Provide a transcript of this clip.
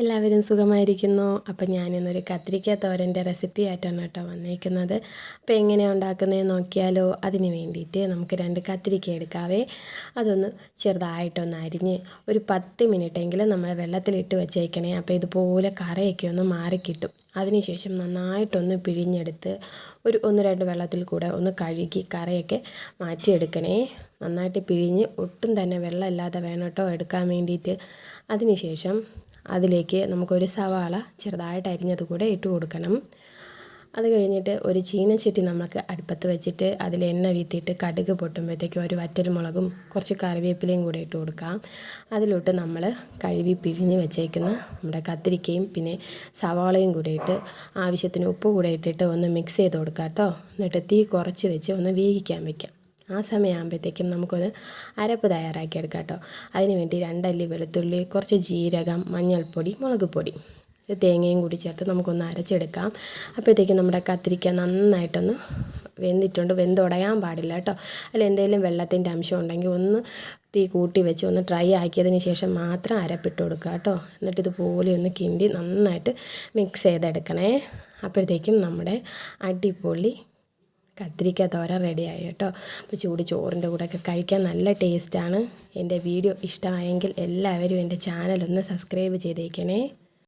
എല്ലാവരും സുഖമായിരിക്കുന്നു. അപ്പം ഞാനിന്നൊരു കത്തിരിക്ക തോരന്റെ റെസിപ്പി ആയിട്ടാണ് കേട്ടോ വന്നേക്കുന്നത്. അപ്പോൾ എങ്ങനെയാണ് ഉണ്ടാക്കുന്നതെന്ന് നോക്കിയാലോ അതിന് വേണ്ടിയിട്ട് നമുക്ക് രണ്ട് കത്തിരിക്ക എടുക്കാവേ. അതൊന്ന് ചെറുതായിട്ടൊന്ന് അരിഞ്ഞ് ഒരു പത്ത് മിനിറ്റെങ്കിലും നമ്മൾ വെള്ളത്തിലിട്ട് വെച്ചേക്കണേ. അപ്പോൾ ഇതുപോലെ കറയൊക്കെ ഒന്ന് മാറിക്കിട്ടും. അതിനുശേഷം നന്നായിട്ടൊന്ന് പിഴിഞ്ഞെടുത്ത് ഒരു ഒന്ന് രണ്ട് വെള്ളത്തിൽ കൂടെ ഒന്ന് കഴുകി കറയൊക്കെ മാറ്റിയെടുക്കണേ. നന്നായിട്ട് പിഴിഞ്ഞ് ഒട്ടും തന്നെ വെള്ളമില്ലാതെ വേണം കേട്ടോ എടുക്കാൻ വേണ്ടിയിട്ട്. അതിനുശേഷം അതിലേക്ക് നമുക്കൊരു സവാള ചെറുതായിട്ട് അരിഞ്ഞത് കൂടെ ഇട്ട് കൊടുക്കണം. അത് കഴിഞ്ഞിട്ട് ഒരു ചീനച്ചട്ടി നമുക്ക് അടുപ്പത്ത് വെച്ചിട്ട് അതിൽ എണ്ണ വീത്തിയിട്ട് കടുക് പൊട്ടുമ്പോഴത്തേക്കും ഒരു വറ്റൽമുളകും കുറച്ച് കറിവേപ്പിലയും കൂടെ ഇട്ട് കൊടുക്കാം. അതിലോട്ട് നമ്മൾ കഴുകി പിഴിഞ്ഞ് വെച്ചേക്കുന്ന നമ്മുടെ കത്തിരിക്കയും പിന്നെ സവാളയും കൂടെ ഇട്ട് ആവശ്യത്തിന് ഉപ്പ് കൂടെ ഇട്ടിട്ട് ഒന്ന് മിക്സ് ചെയ്ത് കൊടുക്കാം കേട്ടോ. എന്നിട്ട് തീ കുറച്ച് വെച്ച് ഒന്ന് വേവിക്കാൻ വെക്കാം. ആ സമയമാകുമ്പോഴത്തേക്കും നമുക്കൊന്ന് അരപ്പ് തയ്യാറാക്കിയെടുക്കാം കേട്ടോ. അതിന് വേണ്ടി രണ്ടല്ലി വെളുത്തുള്ളി കുറച്ച് ജീരകം മഞ്ഞൾപ്പൊടി മുളക് പൊടി. തേങ്ങയും കൂടി ചേർത്ത് നമുക്കൊന്ന് അരച്ചെടുക്കാം. അപ്പോഴത്തേക്കും നമ്മുടെ കത്തിരിക്ക നന്നായിട്ടൊന്ന് വെന്തിട്ടുണ്ട്. വെന്തുടയാൻ പാടില്ല കേട്ടോ. അല്ല എന്തെങ്കിലും വെള്ളത്തിന്റെ അംശം ഉണ്ടെങ്കിൽ ഒന്ന് തീ കൂട്ടി വെച്ച് ഒന്ന് ഡ്രൈ ആക്കിയതിന് ശേഷം മാത്രം അരപ്പിട്ട് കൊടുക്കുക കേട്ടോ. എന്നിട്ട് ഇതുപോലെ ഒന്ന് കിണ്ടി നന്നായിട്ട് മിക്സ് ചെയ്തെടുക്കണേ. അപ്പോഴത്തേക്കും നമ്മുടെ അടിപൊളി കത്തിരിക്ക റെഡി റെഡിയായി കേട്ടോ. അപ്പോൾ ചൂട് ചോറിന്റെ കൂടെയൊക്കെ കഴിക്കാൻ നല്ല ടേസ്റ്റാണ് എന്റെ വീഡിയോ ഇഷ്ടമായെങ്കിൽ എല്ലാവരും എന്റെ ചാനൽ ഒന്ന് സബ്സ്ക്രൈബ് ചെയ്തേക്കണേ.